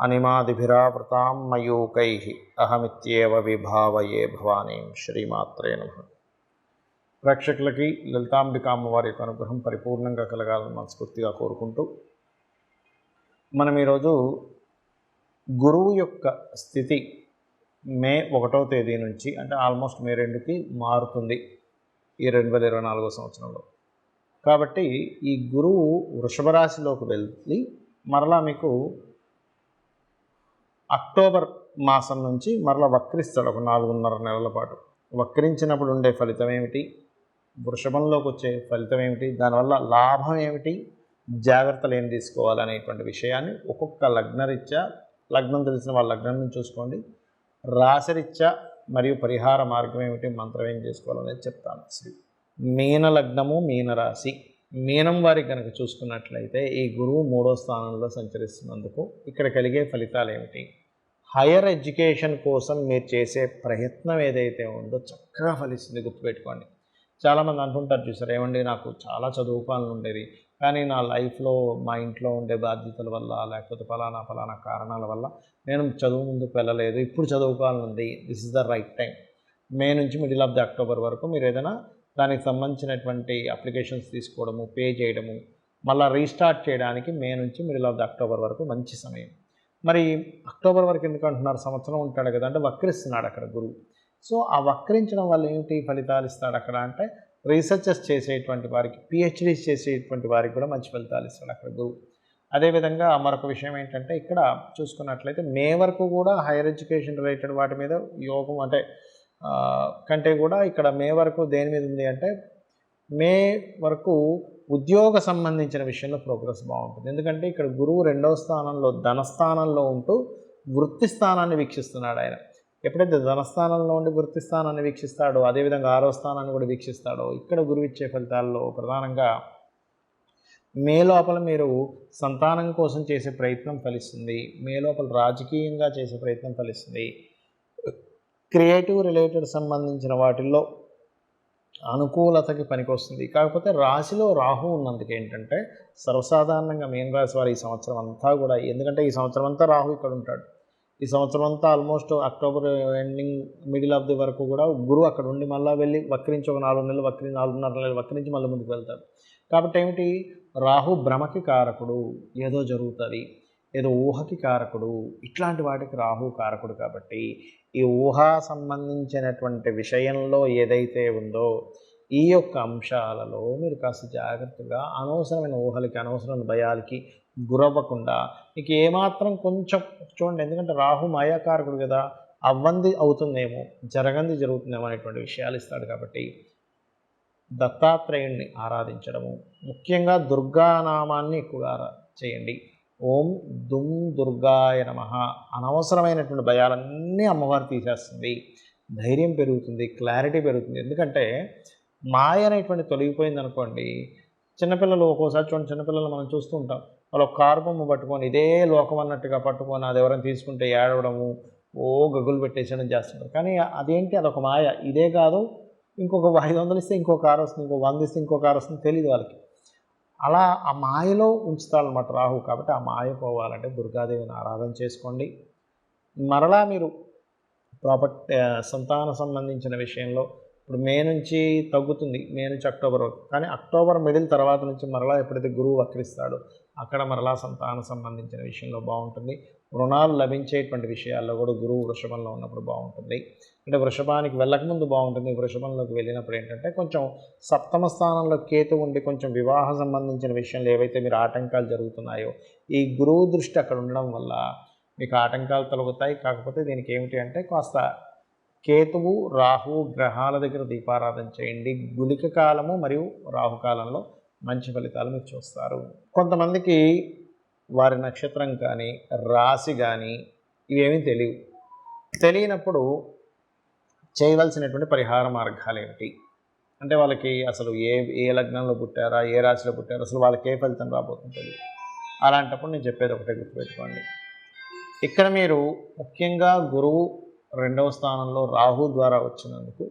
అనిమాదిభిరావృతాం మయూకై అహమిత్యేవ విభావయే భవానీం శ్రీమాత్రే నమ. ప్రేక్షకులకి లలితాంబిక అమ్మవారి యొక్క అనుగ్రహం పరిపూర్ణంగా కలగాలని మనస్ఫూర్తిగా కోరుకుంటూ మనం ఈరోజు గురువు యొక్క స్థితి మే ఒకటో తేదీ నుంచి అంటే ఆల్మోస్ట్ మే రెండుకి మారుతుంది ఈ రెండు వేల ఇరవై నాలుగో సంవత్సరంలో. కాబట్టి ఈ గురువు వృషభ రాశిలోకి వెళ్ళి మరలా మీకు అక్టోబర్ మాసం నుంచి మరలా వక్రిస్తాడు ఒక నాలుగున్నర నెలల పాటు. వక్రించినప్పుడు ఉండే ఫలితం ఏమిటి? వృషభంలోకి వచ్చే ఫలితం ఏమిటి? దానివల్ల లాభం ఏమిటి? జాగ్రత్తలు ఏం తీసుకోవాలనేటువంటి విషయాన్ని ఒక్కొక్క లగ్నరీత్యా లగ్నం తెలిసిన వాళ్ళ లగ్నం నుంచి చూసుకోండి. రాశిరీత్యా మరియు పరిహార మార్గం ఏమిటి? మంత్రం ఏం చేసుకోవాలనేది చెప్తాను. శ్రీ మీన లగ్నము మీన రాశి మీనం వారికి కనుక చూసుకున్నట్లయితే ఈ గురువు మూడో స్థానంలో సంచరిస్తున్నందుకు ఇక్కడ కలిగే ఫలితాలు ఏమిటి? హయ్యర్ ఎడ్యుకేషన్ కోసం మీరు చేసే ప్రయత్నం ఏదైతే ఉందో చక్కగా ఫలిస్తుంది గుర్తుపెట్టుకోండి. చాలామంది అంటుంటారు చూసారు ఏమండి నాకు చాలా చదువుకోవాలని ఉండేది కానీ నా లైఫ్లో మా ఇంట్లో ఉండే బాధ్యతల వల్ల లేకపోతే ఫలానా ఫలానా కారణాల వల్ల నేను చదువు ముందుకు వెళ్ళలేదు ఇప్పుడు చదువుకోవాలని ఉంది this is the right time May నుంచి మిడిల్ ఆఫ్ ది అక్టోబర్ వరకు మీరు ఏదైనా దానికి సంబంధించినటువంటి అప్లికేషన్స్ తీసుకోవడము పే చేయడము మళ్ళీ రీస్టార్ట్ చేయడానికి మే నుంచి మిడిల్ ఆఫ్ ది అక్టోబర్ వరకు మంచి సమయం. మరి అక్టోబర్ వరకు ఎందుకు అంటున్నారు? సంవత్సరం ఉంటాడు కదా అంటే వక్రిస్తున్నాడు అక్కడ గురువు. సో ఆ వక్రించడం వల్ల ఏమిటి ఫలితాలు ఇస్తాడు అక్కడ అంటే రీసెర్చెస్ చేసేటువంటి వారికి పిహెచ్డీస్ చేసేటువంటి వారికి కూడా మంచి ఫలితాలు ఇస్తాడు అక్కడ గురువు. అదేవిధంగా మరొక విషయం ఏంటంటే ఇక్కడ చూసుకున్నట్లయితే మే వరకు కూడా హైయర్ ఎడ్యుకేషన్ రిలేటెడ్ వాటి మీద యోగం అంటే కంటే కూడా ఇక్కడ మే వరకు దేని మీద ఉంది అంటే మే వరకు ఉద్యోగ సంబంధించిన విషయంలో ప్రోగ్రెస్ బాగుంటుంది. ఎందుకంటే ఇక్కడ గురువు రెండవ స్థానంలో ధనస్థానంలో ఉంటూ వృత్తి స్థానాన్ని వీక్షిస్తున్నాడు ఆయన. ఎప్పుడైతే ధనస్థానంలో ఉండి వృత్తి స్థానాన్ని వీక్షిస్తాడో అదేవిధంగా ఆరో స్థానాన్ని కూడా వీక్షిస్తాడో ఇక్కడ గురువు ఇచ్చే ఫలితాల్లో ప్రధానంగా మే లోపల మీరు సంతానం కోసం చేసే ప్రయత్నం ఫలిస్తుంది. మే లోపల రాజకీయంగా చేసే ప్రయత్నం ఫలిస్తుంది. క్రియేటివ్ రిలేటెడ్ సంబంధించిన వాటిల్లో అనుకూలతకి పనికొస్తుంది. కాకపోతే రాశిలో రాహు ఉన్నందుకు ఏంటంటే సర్వసాధారణంగా మీన రాశి వారు ఈ సంవత్సరం అంతా కూడా ఎందుకంటే ఈ సంవత్సరం అంతా రాహు ఇక్కడ ఉంటాడు. ఈ సంవత్సరం అంతా almost October ending middle of the వరకు కూడా గురువు అక్కడ ఉండి మళ్ళీ వెళ్ళి వక్రించి ఒక నాలుగు నెలలు వక్రి నాలుగున్నర నెలలు వక్రించి మళ్ళీ ముందుకు వెళ్తాడు. కాబట్టి ఏమిటి? రాహు భ్రమకి కారకుడు ఏదో జరుగుతుంది. ఏదో ఊహకి కారకుడు. ఇట్లాంటి వాటికి రాహు కారకుడు కాబట్టి ఈ ఊహా సంబంధించినటువంటి విషయంలో ఏదైతే ఉందో ఈ యొక్క అంశాలలో మీరు కాస్త జాగ్రత్తగా అనవసరమైన ఊహలకి అనవసరమైన భయాలకి గురవ్వకుండా మీకు ఏమాత్రం కొంచెం చూడండి ఎందుకంటే రాహు మాయాకారకుడు కదా అవ్వంది అవుతుందేమో జరగంది జరుగుతుందేమో అనేటువంటి విషయాలు ఇస్తాడు కాబట్టి దత్తాత్రేయుణ్ణి ఆరాధించడము. ముఖ్యంగా దుర్గానామాన్ని ఎక్కువగా చేయండి. ఓం దుమ్ దుర్గాయ నమ. అనవసరమైనటువంటి భయాలన్నీ అమ్మవారు తీసేస్తుంది. ధైర్యం పెరుగుతుంది క్లారిటీ పెరుగుతుంది. ఎందుకంటే మాయ అనేటువంటి తొలగిపోయింది అనుకోండి చిన్నపిల్లలు ఒక్కోసారి చూడండి చిన్నపిల్లలు మనం చూస్తూ ఉంటాం. వాళ్ళు ఒక కారు బొమ్మ పట్టుకొని ఇదే లోకం అన్నట్టుగా పట్టుకొని అది ఎవరైనా తీసుకుంటే ఏడవడము ఓ గగులు పెట్టేసడం చేస్తుంటారు. కానీ అదేంటి? అదొక మాయ. ఇదే కాదు ఇంకొక ఐదు వందలు ఇస్తే ఇంకో కారు వస్తుంది ఇంకో వంద ఇస్తే ఇంకో కారు వస్తుంది తెలియదు వాళ్ళకి. అలా ఆ మాయలో ఉంచుతాడనమాట రాహు కాబట్టి ఆ మాయ పోవాలంటే దుర్గాదేవిని ఆరాధన చేసుకోండి. మరలా మీరు ప్రాపర్టీ సంతాన సంబంధించిన విషయంలో ఇప్పుడు మే నుంచి తగ్గుతుంది మే నుంచి అక్టోబర్ వరకు. కానీ అక్టోబర్ మిడిల్ తర్వాత నుంచి మరలా ఎప్పుడైతే గురువు వక్రిస్తాడో అక్కడ మరలా సంతానం సంబంధించిన విషయంలో బాగుంటుంది. రుణాలు లభించేటువంటి విషయాల్లో కూడా గురువు వృషభంలో ఉన్నప్పుడు బాగుంటుంది. అంటే వృషభానికి వెళ్ళకముందు బాగుంటుంది. వృషభంలోకి వెళ్ళినప్పుడు ఏంటంటే కొంచెం సప్తమ స్థానంలో కేతు ఉండి కొంచెం వివాహ సంబంధించిన విషయంలో ఏవైతే మీరు ఆటంకాలు జరుగుతున్నాయో ఈ గురువు దృష్టి అక్కడ ఉండడం వల్ల మీకు ఆటంకాలు తొలగుతాయి. కాకపోతే దీనికి ఏమిటి అంటే కాస్త కేతువు రాహు గ్రహాల దగ్గర దీపారాధన చేయండి. గుళిక కాలము మరియు రాహుకాలంలో మంచి ఫలితాలు మీరు చూస్తారు. కొంతమందికి వారి నక్షత్రం కానీ రాశి కానీ ఇవేమీ తెలియవు. తెలియనప్పుడు చేయవలసినటువంటి పరిహార మార్గాలు ఏమిటి? అంటే వాళ్ళకి అసలు ఏ ఏ లగ్నంలో పుట్టారా ఏ రాశిలో పుట్టారా అసలు వాళ్ళకి ఏ ఫలితం రాబోతుంటుంది? అలాంటప్పుడు నేను చెప్పేది ఒకటే గుర్తుపెట్టుకోండి. ఇక్కడ మీరు ముఖ్యంగా గురువు రెండవ స్థానంలో రాహు ద్వారా వచ్చినందుకు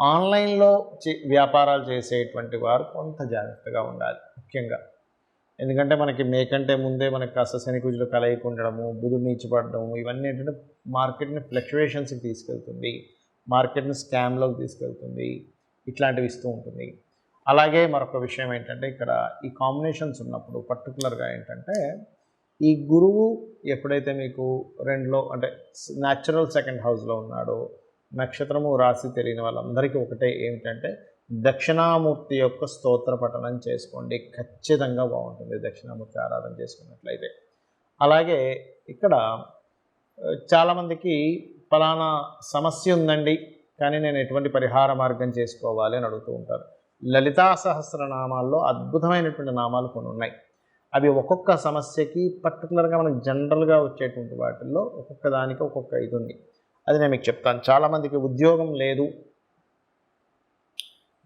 ఆన్లైన్లో చే- వ్యాపారాలు చేసేటువంటి వారు కొంత జాగ్రత్తగా ఉండాలి ముఖ్యంగా. ఎందుకంటే మనకి మే కంటే ముందే మనకి కాస్త శనికుజులు కలయిక ఉండడము బుధుడు నీచిపడడము ఇవన్నీ ఏంటంటే మార్కెట్ని ఫ్లక్చువేషన్స్కి తీసుకెళ్తుంది. మార్కెట్ని స్కామ్లోకి తీసుకెళ్తుంది. ఇట్లాంటివి ఇస్తూ ఉంటుంది. అలాగే మరొక విషయం ఏంటంటే ఇక్కడ ఈ కాంబినేషన్స్ ఉన్నప్పుడు పర్టికులర్గా ఏంటంటే ఈ గురువు ఎప్పుడైతే మీకు రెండులో అంటే న్యాచురల్ సెకండ్ హౌస్లో ఉన్నాడో నక్షత్రము రాశి తెలియని వాళ్ళందరికీ ఒకటే ఏమిటంటే దక్షిణామూర్తి యొక్క స్తోత్ర పఠనం చేసుకోండి. ఖచ్చితంగా బాగుంటుంది దక్షిణామూర్తి ఆరాధన చేసుకున్నట్లయితే. అలాగే ఇక్కడ చాలామందికి ఫలానా సమస్య ఉందండి కానీ నేను ఎటువంటి పరిహార మార్గం చేసుకోవాలి అని అడుగుతూ ఉంటారు. లలితా సహస్రనామాల్లో అద్భుతమైనటువంటి నామాలు కొన్ని ఉన్నాయి. అవి ఒక్కొక్క సమస్యకి పర్టికులర్గా మనకు జనరల్గా వచ్చేటువంటి వాటిల్లో ఒక్కొక్క దానికి ఒక్కొక్క ఇది ఉంది. అది నేను మీకు చెప్తాను. చాలామందికి ఉద్యోగం లేదు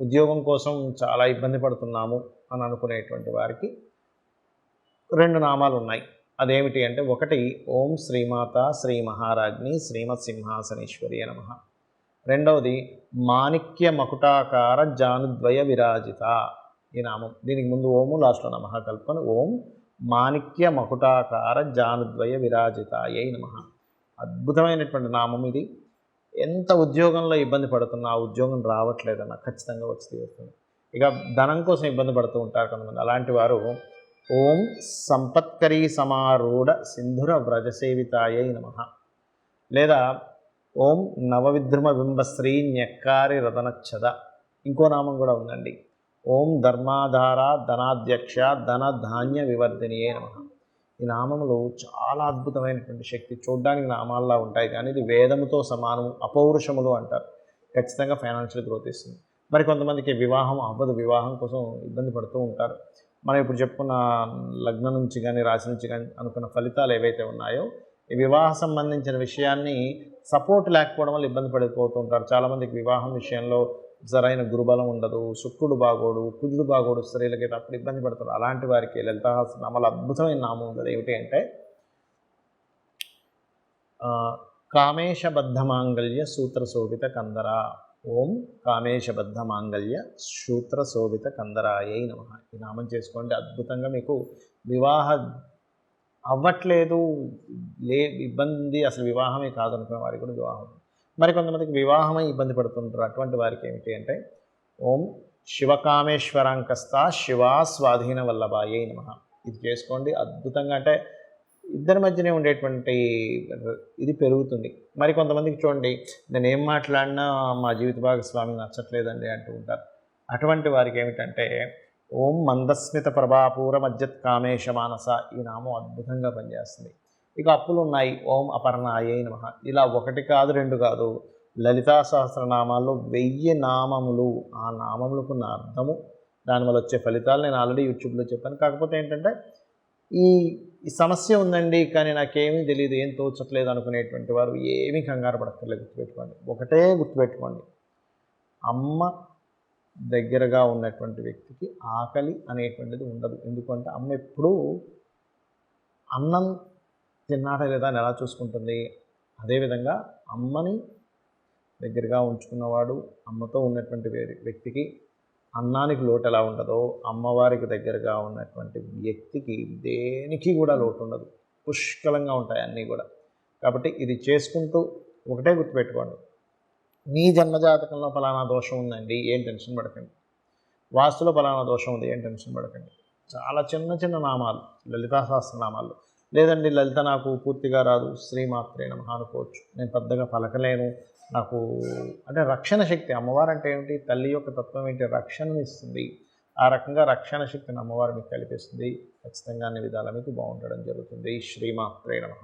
ఉద్యోగం కోసం చాలా ఇబ్బంది పడుతున్నాము అని అనుకునేటువంటి వారికి రెండు నామాలు ఉన్నాయి. అదేమిటి అంటే ఒకటి ఓం శ్రీమాత శ్రీ మహారాజ్ని శ్రీమత్ సింహాసనేశ్వరి నమ. రెండవది మాణిక్య మకుటాకార జానుద్వయ విరాజిత ఈ నామం. దీనికి ముందు ఓము లాస్ట్లో నమ కల్పన. ఓం మాణిక్య మకుటాకార జానుద్వయ విరాజిత ఏ నమ. అద్భుతమైనటువంటి నామం ఇది. ఎంత ఉద్యోగంలో ఇబ్బంది పడుతున్నా ఆ ఉద్యోగం రావట్లేదన్న ఖచ్చితంగా వచ్చి తీరుతుంది ఇక ధనం కోసం ఇబ్బంది పడుతూ ఉంటారు కొంతమంది. అలాంటి వారు ఓం సంపత్కరీ సమారూఢ సింధుర వ్రజసేవితాయై నమ. లేదా ఓం నవవిద్రుమ బింబశ్రీ న్యక్కారి రతనచ్చద ఇంకో నామం కూడా ఉందండి. ఓం ధర్మాధార ధనాధ్యక్ష ధన ధాన్య వివర్ధినియే నమ. ఈ నామములు చాలా అద్భుతమైనటువంటి శక్తి చూడ్డానికి నామాల్లా ఉంటాయి కానీ ఇది వేదముతో సమానం అపౌరుషములు అంటారు. ఖచ్చితంగా ఫైనాన్షియల్ గ్రోత్ ఇస్తుంది. మరి కొంతమందికి వివాహం అవ్వదు. వివాహం కోసం ఇబ్బంది పడుతూ ఉంటారు. మనం ఇప్పుడు చెప్పుకున్న లగ్నం నుంచి కానీ రాశి నుంచి కానీ అనుకున్న ఫలితాలు ఏవైతే ఉన్నాయో ఈ వివాహ సంబంధించిన విషయాన్ని సపోర్ట్ లేకపోవడం వల్ల ఇబ్బంది పడిపోతూ ఉంటారు. చాలామందికి వివాహం విషయంలో సరైన గురుబలం ఉండదు శుక్రుడు బాగోడు కుజుడు బాగోడు స్త్రీలకైతే అప్పుడు ఇబ్బంది పడతారు. అలాంటి వారికి లలితాహాసనామాలు అద్భుతమైన నామం ఉంది ఏమిటి అంటే కామేశబద్ధ మాంగళ్య సూత్ర శోభిత కందర. ఓం కామేశబద్ధ మాంగళ్య సూత్ర శోభిత కందరాయై నమ. ఈ నామం చేసుకోండి. అద్భుతంగా మీకు వివాహ అవ్వట్లేదు. లే ఇబ్బంది అసలు వివాహమే కాదనుకునే వారికి కూడా వివాహం మరి కొంతమందికి వివాహమై ఇబ్బంది పడుతుంటారు. అటువంటి వారికి ఏమిటి అంటే ఓం శివకామేశ్వరాంకస్త శివా స్వాధీన వల్లభాయే నమ. ఇది చేసుకోండి. అద్భుతంగా అంటే ఇద్దరి మధ్యనే ఉండేటువంటి ఇది పెరుగుతుంది. మరి కొంతమందికి చూడండి నేను ఏం మాట్లాడినా మా జీవిత భాగస్వామి నచ్చట్లేదండి అంటూ ఉంటారు. అటువంటి వారికి ఏమిటంటే ఓం మందస్మిత ప్రభాపూర మధ్యత్ కామేశ మానస ఈ నామం అద్భుతంగా పనిచేస్తుంది. ఇక అప్పులు ఉన్నాయి ఓం అపర్ణాయే నమ. ఇలా ఒకటి కాదు రెండు కాదు. లలితా సహస్రనామాల్లో వెయ్యి నామములు. ఆ నామములకు నా అర్థము దానివల్ల వచ్చే ఫలితాలు నేను ఆల్రెడీ యూట్యూబ్లో చెప్పాను. కాకపోతే ఏంటంటే ఈ ఈ సమస్య ఉందండి కానీ నాకేమీ తెలియదు ఏం తోచట్లేదు అనుకునేటువంటి వారు ఏమీ కంగారు పడక్కర్లేదు గుర్తుపెట్టుకోండి. ఒకటే గుర్తుపెట్టుకోండి. అమ్మ దగ్గరగా ఉన్నటువంటి వ్యక్తికి ఆకలి అనేటువంటిది ఉండదు. ఎందుకంటే అమ్మ ఎప్పుడూ అన్నం తిన్నాట లేదా అని ఎలా చూసుకుంటుంది? అదేవిధంగా అమ్మని దగ్గరగా ఉంచుకున్నవాడు అమ్మతో ఉన్నటువంటి వేరే వ్యక్తికి అన్నానికి లోటు ఎలా ఉండదో అమ్మవారికి దగ్గరగా ఉన్నటువంటి వ్యక్తికి దేనికి కూడా లోటు ఉండదు. పుష్కలంగా ఉంటాయి అన్నీ కూడా. కాబట్టి ఇది చేసుకుంటూ ఒకటే గుర్తుపెట్టుకోండి. మీ జన్మజాతకంలో ఫలానా దోషం ఉందండి ఏం టెన్షన్ పడకండి. వాస్తులో ఫలానా దోషం ఉంది ఏం టెన్షన్ పడకండి. చాలా చిన్న చిన్న నామాలు లలితా సహస్రనామాలు లేదండి లలిత నాకు పూర్తిగా రాదు. శ్రీమాత్రే నమ అనుకోవచ్చు. నేను పెద్దగా పలకలేను. నాకు అంటే రక్షణ శక్తి అమ్మవారు అంటే ఏమిటి? తల్లి యొక్క తత్వం ఏంటి? రక్షణను ఇస్తుంది. ఆ రకంగా రక్షణ శక్తిని అమ్మవారు మీకు కల్పిస్తుంది. ఖచ్చితంగా అన్ని విధాల మీకు బాగుండడం జరుగుతుంది. శ్రీమాత్రే నమ.